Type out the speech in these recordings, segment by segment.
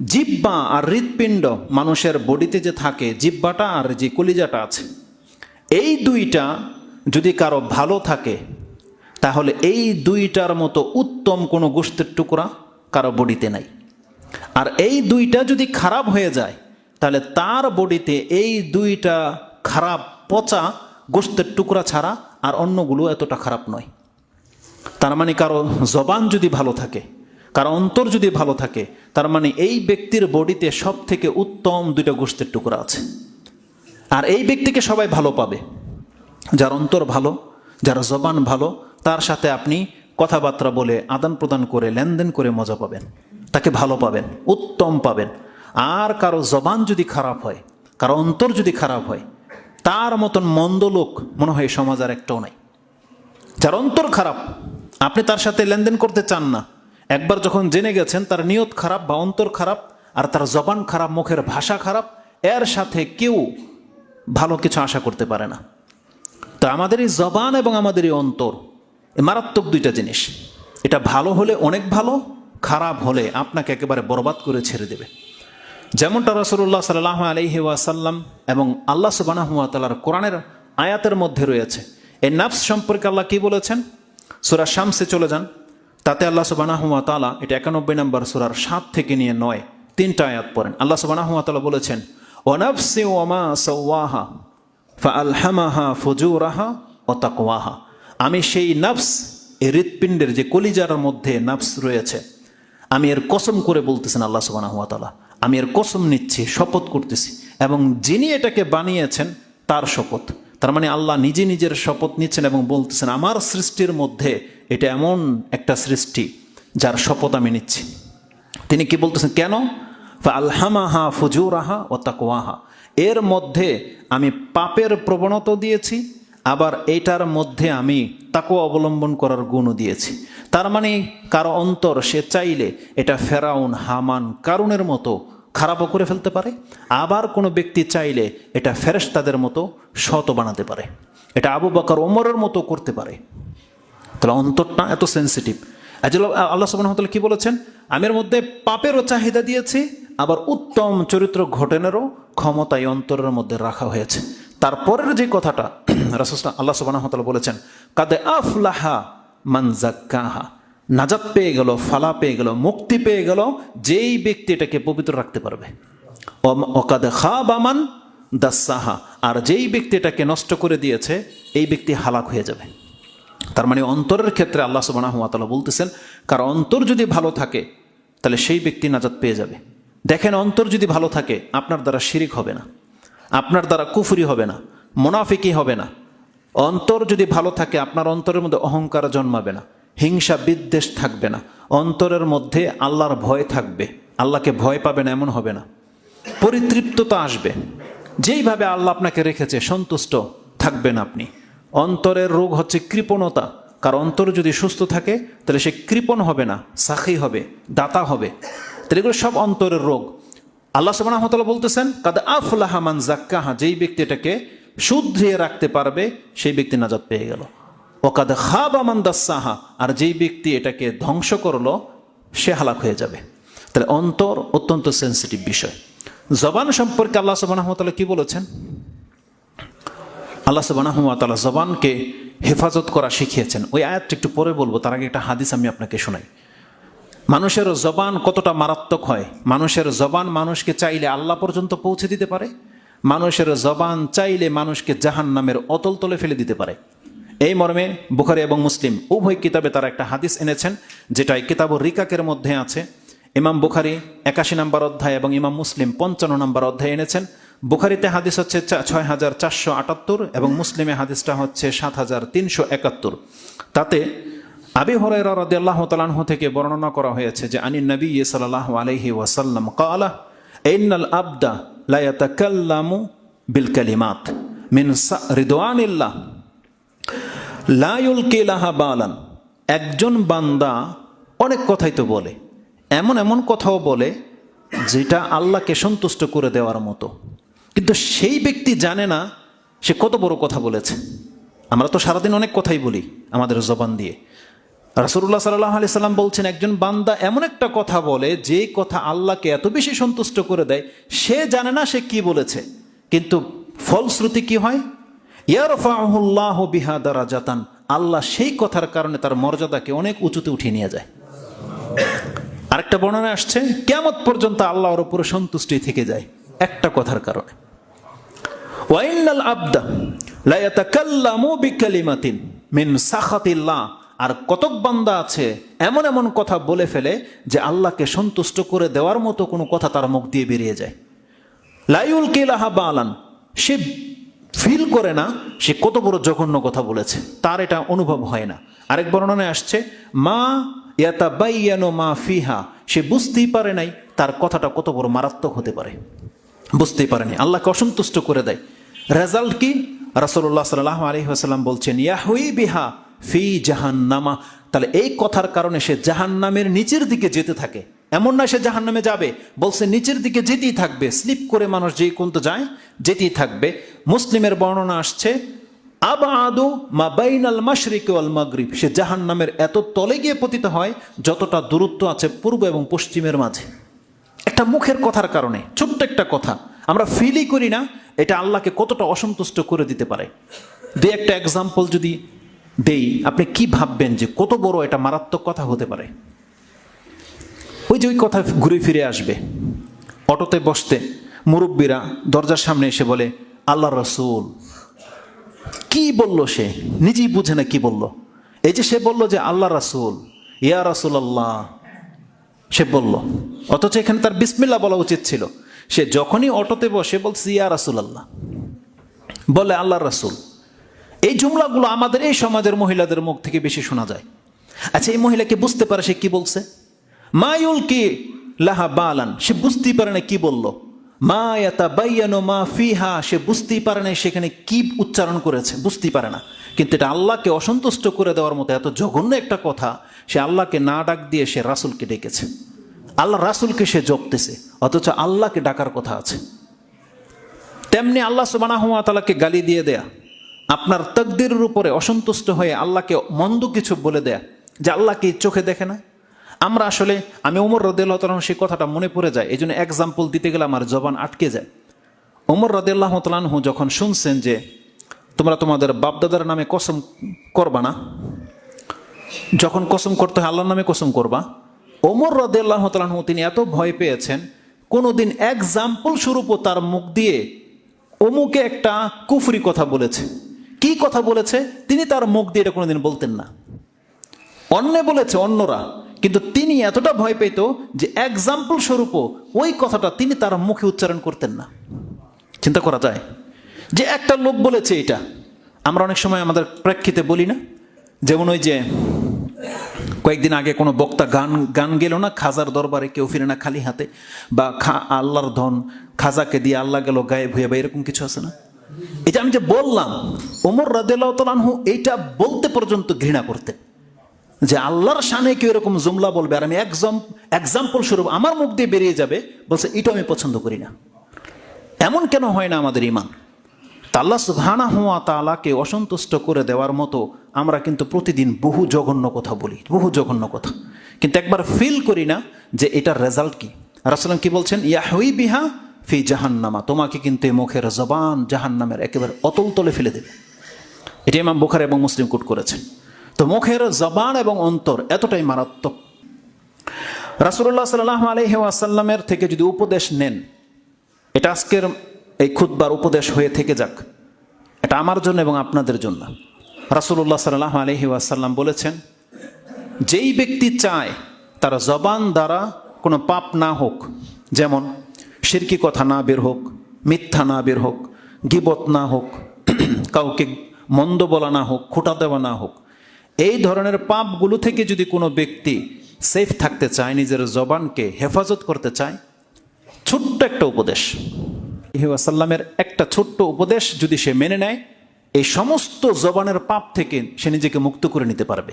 জিব্বা আর হৃৎপিণ্ড মানুষের বডিতে যে থাকে, জিব্বাটা আর যে কলিজাটা আছে, এই দুইটা যদি কারও ভালো থাকে, তাহলে এই দুইটার মতো উত্তম কোনো গোষ্ঠের টুকরা কারও বডিতে নাই। আর এই দুইটা যদি খারাপ হয়ে যায়, তাহলে তার বডিতে এই দুইটা খারাপ, পচা গোষ্ঠের টুকরা ছাড়া আর অন্যগুলো এতটা খারাপ নয়। তার মানে কারও জবান যদি ভালো থাকে কারও অন্তর যদি ভালো থাকে, তার মানে এই ব্যক্তির বডিতে সব থেকে উত্তম দুইটা গোষ্ঠের টুকরা আছে। আর এই ব্যক্তিকে সবাই ভালো পাবে। যার অন্তর ভালো, যার জবান ভালো, তার সাথে আপনি কথাবার্তা বলে আদান প্রদান করে, লেনদেন করে মজা পাবেন। তাকে ভালো পাবেন, উত্তম পাবেন। আর কারও জবান যদি খারাপ হয়, কারও অন্তর যদি খারাপ হয়, তার মতন মন্দ লোক মনে হয় সমাজ আর একটাও নাই। যার অন্তর খারাপ, আপনি তার সাথে লেনদেন করতে চান না একবার যখন জেনে গেছেন তার নিয়ত খারাপ বা অন্তর খারাপ আর তার জবান খারাপ, মুখের ভাষা খারাপ, এর সাথে কেউ ভালো কিছু আশা করতে পারে না। তো আমাদের এই জবান এবং আমাদের এই অন্তর মারাত্মক দুইটা জিনিস। এটা ভালো হলে অনেক ভালো, খারাপ হলে আপনাকে একেবারে বরবাদ করে ছেড়ে দেবে। যেমনটা রসুল্লাহ সাল্লাহ আলহি ওয়াসাল্লাম এবং আল্লাহ সুবানাহুয়াতালার কোরআনের আয়াতের মধ্যে রয়েছে। এই নাফস সম্পর্কে আল্লাহ কি বলেছেন? সুরা শামসে চলে যান। তাতে আল্লাহ সুবানাহুয়া তালা এটা একানব্বই নম্বর সুরার সাত থেকে নিয়ে নয়, তিনটা আয়াত পড়েন। আল্লাহ সুবানাহুয়া তালা বলেছেন ওনাফসি ওমা সওয়াহা ফা ফজুরাহা ও তাকওয়াহা। আমি সেই নফস, এই হৃৎপিণ্ডের যে কলিজার মধ্যে নফস রয়েছে, আমি এর কসম করে বলতেছেন আল্লাহ সুবাহ তালা আমি এর কসম নিচ্ছি, শপথ করতেছি, এবং যিনি এটাকে বানিয়েছেন, তার শপথ। তার মানে আল্লাহ নিজে নিজের শপথ নিচ্ছেন এবং বলতেছেন, আমার সৃষ্টির মধ্যে এটা এমন একটা সৃষ্টি যার শপথ আমি নিচ্ছি। তিনি কি বলতেছেন, কেন? আলহামাহা ফুজুরাহা ও তাকওয়াহা। এর মধ্যে আমি পাপের প্রবণতা দিয়েছি, আবার এটার মধ্যে আমি তাকে অবলম্বন করার গুণও দিয়েছি। তার মানে কারও অন্তর সে চাইলে এটা ফেরাউন, হামান, কারুনের মতো খারাপও করে ফেলতে পারে, আবার কোনো ব্যক্তি চাইলে এটা ফেরেশতাদের মতো শত বানাতে পারে। এটা আবু বকর, ওমরের মতো করতে পারে। তাহলে অন্তরটা এত সেন্সিটিভ আল্লাহ সুবাহ কি বলেছেন? আমি এর মধ্যে পাপেরও চাহিদা দিয়েছি, আবার উত্তম চরিত্র ঘটনেরও ক্ষমতা এই অন্তরের মধ্যে রাখা হয়েছে। তারপরের যে কথাটা রাসুসলাম আল্লাহ সুবাহ বলেছেন, কাদে আফলাহা মানজাক্কাহা নাজাত পেয়ে গেল, ফালা পেয়ে গেল, মুক্তি পেয়ে গেল, যেই ব্যক্তি এটাকে পবিত্র রাখতে পারবে। অকাদে খা বামান দাসাহা। আর যেই ব্যক্তি এটাকে নষ্ট করে দিয়েছে, এই ব্যক্তি হালাক হয়ে যাবে। তার মানে অন্তরের ক্ষেত্রে আল্লাহ সুবাহ বলতেছেন, কারণ অন্তর যদি ভালো থাকে, তাহলে সেই ব্যক্তি নাজাদ পেয়ে যাবে। দেখেন, অন্তর যদি ভালো থাকে, আপনার দ্বারা শিরিক হবে না, আপনার দ্বারা কুফুরি হবে না মোনাফিকি হবে না। অন্তর যদি ভালো থাকে, আপনার অন্তরের মধ্যে অহংকার জন্মাবে না, হিংসা বিদ্বেষ থাকবে না, অন্তরের মধ্যে আল্লাহর ভয় থাকবে, আল্লাহকে ভয় পাবে না এমন হবে না। পরিতৃপ্ততা আসবে। যেইভাবে আল্লাহ আপনাকে রেখেছে, সন্তুষ্ট থাকবেন আপনি। অন্তরের রোগ হচ্ছে কৃপণতা। কার অন্তর যদি সুস্থ থাকে, তাহলে সে কৃপণ হবে না সাখী হবে, দাতা হবে। তাহলে এগুলো সব অন্তরের রোগ। আল্লাহ সুবাহতাল্লাহ বলতেছেন, কাদা আফলাহামান জাক্কাহা যেই ব্যক্তি এটাকে শুধরিয়ে রাখতে পারবে, সেই ব্যক্তি নাজাদ পেয়ে গেল। ও কাদা খাবামান দাসাহা আর যেই ব্যক্তি এটাকে ধ্বংস করল, সে হালাক হয়ে যাবে। তাহলে অন্তর অত্যন্ত সেন্সিটিভ বিষয়। জবান সম্পর্কে আল্লাহ সুবাহতাল্লাহ কি বলেছেন? আল্লাহ সুবাহতাল্লাহ জবানকে হেফাজত করা শিখিয়েছেন। ওই আয়াতটা একটু পরে বলব, তার আগে একটা হাদিস আমি আপনাকে শোনাই। মানুষের জবান কতটা মারাত্মক হয়? মানুষের জবান মানুষকে চাইলে আল্লাহ পর্যন্ত পৌঁছে দিতে পারে। মানুষের জবান চাইলে মানুষকে জাহান নামের অতল তলে ফেলে দিতে পারে। এই মর্মে বুখারি এবং মুসলিম উভয় কিতাবে তারা একটা হাদিস এনেছেন, যেটা কিতাব রিকাকের মধ্যে আছে। ইমাম বুখারি একাশি নম্বর অধ্যায় এবং ইমাম মুসলিম পঞ্চান্ন নম্বর অধ্যায় এনেছেন। বুখারিতে হাদিস হচ্ছে ছয় হাজার চারশো আটাত্তর এবং মুসলিমে হাদিসটা হচ্ছে সাত হাজার তিনশো একাত্তর। তাতে আবি হরাইরা রাদিয়াল্লাহু তাআলাহু থেকে বর্ণনা করা হয়েছে যে আনি নবী সাল্লাল্লাহু আলাইহি ওয়াসাল্লাম ক্বালা, ইন্নাল আবদা লা ইয়াতাকাল্লামু বিল কালিমাত মিন রিদওয়ানিল্লাহ লা ইউলকি লাহা বালান। একজন বান্দা অনেক কথাই তো বলে, এমন এমন কথাও বলে, যেটা আল্লাহকে সন্তুষ্ট করে দেওয়ার মতো। কিন্তু সেই ব্যক্তি জানে না সে কত বড় কথা বলেছে। আমরা তো সারাদিন অনেক কথাই বলি আমাদের জবান দিয়ে। রাসুল্লাহ সাল্লাহ আলি সাল্লাম বলছেন, একজন বান্দা এমন একটা কথা বলে, যে কথা আল্লাহকে এত বেশি সন্তুষ্ট করে দেয়, সে জানে না সে কি বলেছে। কিন্তু ফলশ্রুতি কি হয়? জাতান আল্লাহ সেই কথার কারণে তার মর্যাদাকে অনেক উঁচুতে উঠিয়ে নিয়ে যায়। আরেকটা বর্ণনা আসছে কেমত পর্যন্ত আল্লাহর উপরে সন্তুষ্টি থেকে যায়, একটা কথার কারণে। ওয়াইনাল আবদা লা ইয়াতাকাল্লামু বিকালিমাতিন মিন সাখাতিল্লাহ। আর কতক বান্দা আছে এমন এমন কথা বলে ফেলে যে আল্লাহকে সন্তুষ্ট করে দেওয়ার মতো কোনো কথা তার মুখ দিয়ে বেরিয়ে যায়। লাইউল কেলাহা বালান, সে ফিল করে না, সে কত বড় জঘন্য কথা বলেছে, তার এটা অনুভব হয় না। আরেক বর্ণনায় আসছে, মা ইয়াতা বাইয়ানো মা ফিহা সে বুঝতেই পারে নাই তার কথাটা কত বড় মারাত্মক হতে পারে। বুঝতেই পারেনি আল্লাহকে অসন্তুষ্ট করে দেয়। রেজাল্ট কি? রাসুল্লাহ সাল্লাহ আলী আসাল্লাম বলছেন ইয়াহুই বিহা ফি জাহান্নামা। তাহলে এই কথার কারণে সে জাহান্নামের নিচের দিকে যেতে থাকে। এমন না সে জাহান্নামে যাবে, বলছে নিচের দিকে যেতেই থাকবে, স্লিপ করে মানুষ যেই কোন তো যায়, যেতেই থাকবে। মুসলিমের বর্ণনা আসছে, আবাদু মা বাইনাল মাশরিক আল মাগরিব। সে জাহান্নামের এত তলে গিয়ে পতিত হয়, যতটা দূরত্ব আছে পূর্ব এবং পশ্চিমের মাঝে। একটা মুখের কথার কারণে, ছোট্ট একটা কথা। আমরা ফিলই করি না, এটা আল্লাহকে কতটা অসন্তুষ্ট করে দিতে পারে। দু একটা এক্সাম্পল যদি দেই, আপনি কি ভাববেন যে কত বড় এটা মারাত্মক কথা হতে পারে? ওই যে ওই কথা ঘুরে ফিরে আসবে। অটোতে বসতে মুরব্বীরা দরজার সামনে এসে বলে আল্লাহ রসুল। কি বলল সে? নিজেই বুঝে না কি বলল। এই যে সে বলল যে আল্লাহ রাসুল। ইয়া রাসুল আল্লাহ সে বলল। অথচ এখানে তার বিসমিল্লা বলা উচিত ছিল। সে যখনই অটোতে বসে বলছে ইয়া রাসুল আল্লাহ বলে আল্লাহ রাসুল। এই জুমলাগুলো আমাদের, এই সমাজের মহিলাদের মুখ থেকে বেশি শোনা যায়। আচ্ছা এই মহিলাকে বুঝতে পারে সে কি বলছে? মায়ুল কি লাহা বালান। সে বুঝতেই পারে না কি বলল। মা ইয়াতা বাইয়ানো মা ফিহা। সে বুঝতেই পারে না সেখানে কি উচ্চারণ করেছে, বুঝতেই পারে না। কিন্তু এটা আল্লাহকে অসন্তুষ্ট করে দেওয়ার মতো এত জঘন্য একটা কথা, সে আল্লাহকে না ডাক দিয়ে সে রাসুলকে ডেকেছে। আল্লাহ রাসুলকে সে জপতেছে, অথচ আল্লাহকে ডাকার কথা আছে। তেমনি আল্লাহ সুবানা তালাকে গালি দিয়ে দেয়া, আপনার তকদিরের উপরে অসন্তুষ্ট হয়ে আল্লাহকে মন্দ কিছু বলে দেয়া, যে আল্লাহকে চোখে দেখে না? আমরা আসলে, আমি ওমর রদেল্লাহ সেই কথাটা মনে পড়ে যায় এই জন্য এক্সাম্পল দিতে গেলে আমার জবান আটকে যায়। ওমর রদেল্লাহ তালানহু যখন শুনছেন যে, তোমরা তোমাদের বাপদাদার নামে কসম করবা না? যখন কসম করতে হয়, আল্লাহর নামে কসম করবা? ওমর রদেল্লাহ তালানহু তিনি এত ভয় পেয়েছেন, কোনোদিন এক্সাম্পল স্বরূপও তার মুখ দিয়ে অমুকে একটা কুফরি কথা বলেছে। কি কথা বলেছে? তিনি তার মুখ দিয়ে এটা কোনোদিন বলতেন না। অন্য বলেছে, অন্যরা। কিন্তু তিনি এতটা ভয় পেত যে এক্সাম্পল স্বরূপ ওই কথাটা তিনি তার মুখে উচ্চারণ করতেন না। চিন্তা করা যায় যে একটা লোক বলেছে এটা। আমরা অনেক সময় আমাদের প্রেক্ষিতে বলি না, যেমন ওই যে কয়েকদিন আগে কোনো বক্তা গান গান গেল না, খাজার দরবারে কেউ ফিরে না খালি হাতে, বা খা, আল্লাহর ধন, খাজাকে দিয়ে আল্লাহ গেল গায়ে ভুয়ে বা এরকম কিছু আছে না? এটা আমি যে বললাম, ওমর তালানহু এইটা বলতে পর্যন্ত ঘৃণা করতেন। যে আল্লাহর সানে কেউ এরকম জুমলা বলবে, আর আমি একজম এক্সাম্পল স্বরূপ আমার মুখ দিয়ে বেরিয়ে যাবে, বলছে এটা আমি পছন্দ করি না। এমন কেন হয় না আমাদের ইমান? তা আল্লাহ সুবহানা হুয়া তালাকে অসন্তুষ্ট করে দেওয়ার মতো আমরা কিন্তু প্রতিদিন বহু জঘন্য কথা বলি, বহু জঘন্য কথা। কিন্তু একবার ফিল করি না যে এটার রেজাল্ট কি। রাসলাম কি বলছেন? ইয়াহুই বিহা ফি জাহান্নামা তোমাকে কিন্তু এই মুখের জবান জাহান্নামের একেবারে অতল তলে ফেলে দেবে। এটি ইমাম বুখার এবং মুসলিম কুট করেছেন। তো মুখের জবান এবং অন্তর এতটাই মারাত্মক। রাসুল্লাহ সাল্লাহ আলহি আসাল্লামের থেকে যদি উপদেশ নেন, এটা আজকের এই খুদ্বার উপদেশ হয়ে থেকে যাক। এটা আমার জন্য এবং আপনাদের জন্য। রাসুল্লাহ সাল্লাহ আলহি আসাল্লাম বলেছেন, যেই ব্যক্তি চায়, তার জবান দ্বারা কোনো পাপ না হোক, যেমন সিরকি কথা না বের হোক, মিথ্যা না বের হোক, গিবত না হোক, কাউকে মন্দ বলা না হোক, খোটা দেওয়া না হোক, এই ধরনের পাপগুলো থেকে যদি কোনো ব্যক্তি সেফ থাকতে চায়, নিজের জবানকে হেফাজত করতে চায়, ছোট্ট একটা উপদেশ। ইহাসাল্লামের একটা ছোট্ট উপদেশ যদি সে মেনে নেয়, এই সমস্ত জবানের পাপ থেকে সে নিজেকে মুক্ত করে নিতে পারবে।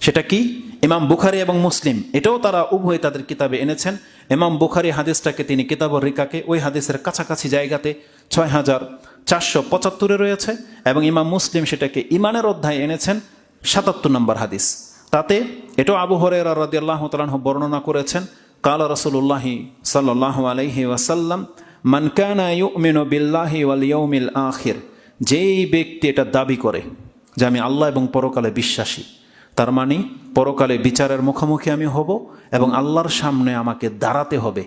সেটা কি? ইমাম বুখারি এবং মুসলিম, এটাও তারা উভয় তাদের কিতাবে এনেছেন। ইমাম বুখারি হাদিসটাকে তিনি কিতাবর রিকাকে ওই হাদিসের কাছাকাছি জায়গাতে ছয় হাজার চারশো পঁচাত্তরে রয়েছে এবং ইমাম মুসলিম সেটাকে ইমানের অধ্যায় এনেছেন, সাতাত্তর নম্বর হাদিস। তাতে এটাও আবু হরেরা রাদিয়াল্লাহু তাআলা বর্ণনা করেছেন, কাল রসুল্লাহি সাল্লাহ আলাইহি ওয়াসাল্লাম মান কানা ইউমিনু বিল্লাহি ওয়াল ইয়াউমিল আখির। যেই ব্যক্তি এটা দাবি করে যে আমি আল্লাহ এবং পরকালে বিশ্বাসী, তার মানে পরকালে বিচারের মুখোমুখি আমি হব এবং আল্লাহর সামনে আমাকে দাঁড়াতে হবে,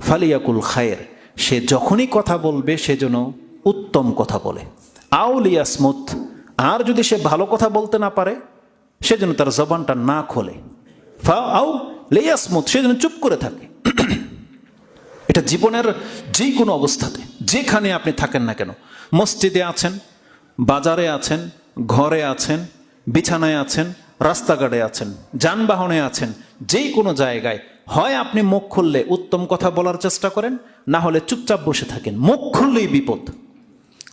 ফালিয়াকুল খায়ের। সে যখনই কথা বলবে, সে যেন উত্তম কথা বলে। আউলিয়াসমুত আর যদি সে ভালো কথা বলতে না পারে, সে যেন তার জবানটা না খোলে। ফা আউ লেয়াসমুত সে যেন চুপ করে থাকে। এটা জীবনের যে কোনো অবস্থাতে, যেখানে আপনি থাকেন না কেন, মসজিদে আছেন, বাজারে আছেন, ঘরে আছেন, বিছানায় আছেন, রাস্তাঘাটে আছেন, যানবাহনে আছেন যেই কোনো জায়গায়, হয় আপনি মুখ খুললে উত্তম কথা বলার চেষ্টা করেন, না হলে চুপচাপ বসে থাকেন, মুখ খুললেই বিপদ।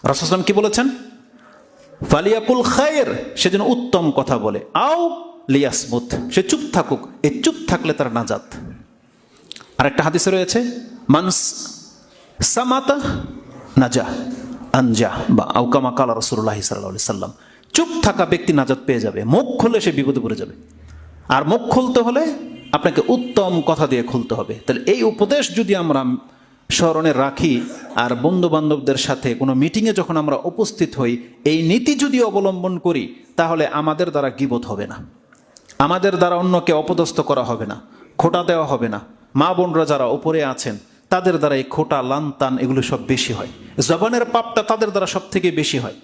রাসুসলাম কি বলেছেন? ফালিয়াকুল খায়ের সে যেন উত্তম কথা বলে, আও লিয়াসমুত, সে চুপ থাকুক, এই চুপ থাকলে তার নাজাত। আরেকটা হাদিসে রয়েছে মানস সামাতা নাজা, আনজা, বা আউকামা কালা রসুল্লাহ সাল্লাহ সাল্লাম। চুপ থাকা ব্যক্তি নাজাত পেয়ে যাবে, মুখ খুললে সে বিপদে পড়ে যাবে। আর মুখ খুলতে হলে আপনাকে উত্তম কথা দিয়ে খুলতে হবে। তাহলে এই উপদেশ যদি আমরা স্মরণে রাখি, আর বন্ধু বান্ধবদের সাথে কোনো মিটিংয়ে যখন আমরা উপস্থিত হই, এই নীতি যদি অবলম্বন করি, তাহলে আমাদের দ্বারা গিবত হবে না। আমাদের দ্বারা অন্যকে অপদস্থ করা হবে না, খোটা দেওয়া হবে না। মা বোনরা যারা উপরে আছেন, তাদের দ্বারা এই খোটা লান তান এগুলো সব বেশি হয়। জবানের পাপটা তাদের দ্বারা সব থেকে বেশি হয়।